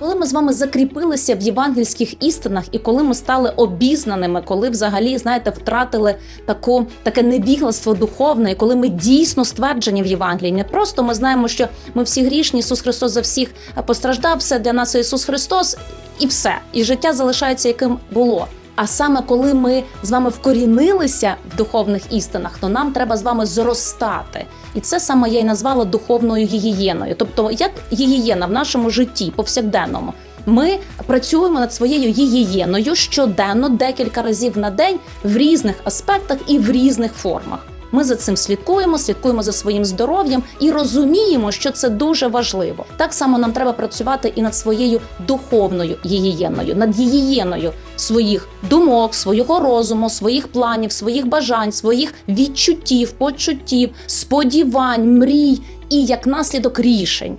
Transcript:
Коли ми з вами закріпилися в євангельських істинах, і коли ми стали обізнаними, коли взагалі знаєте, втратили таку таке невігластво духовне, і коли ми дійсно стверджені в Євангелії, не просто ми знаємо, що ми всі грішні, Ісус Христос за всіх постраждав, все для нас Ісус Христос, і все, і життя залишається яким було. А саме коли ми з вами вкорінилися в духовних істинах, то нам треба з вами зростати. І це саме я й назвала духовною гігієною. Тобто, як гігієна в нашому житті повсякденному. Ми працюємо над своєю гігієною щоденно, декілька разів на день в різних аспектах і в різних формах. Ми за цим слідкуємо, слідкуємо за своїм здоров'ям і розуміємо, що це дуже важливо. Так само нам треба працювати і над своєю духовною гігієною, над гігієною своїх думок, свого розуму, своїх планів, своїх бажань, своїх відчуттів, почуттів, сподівань, мрій і як наслідок рішень.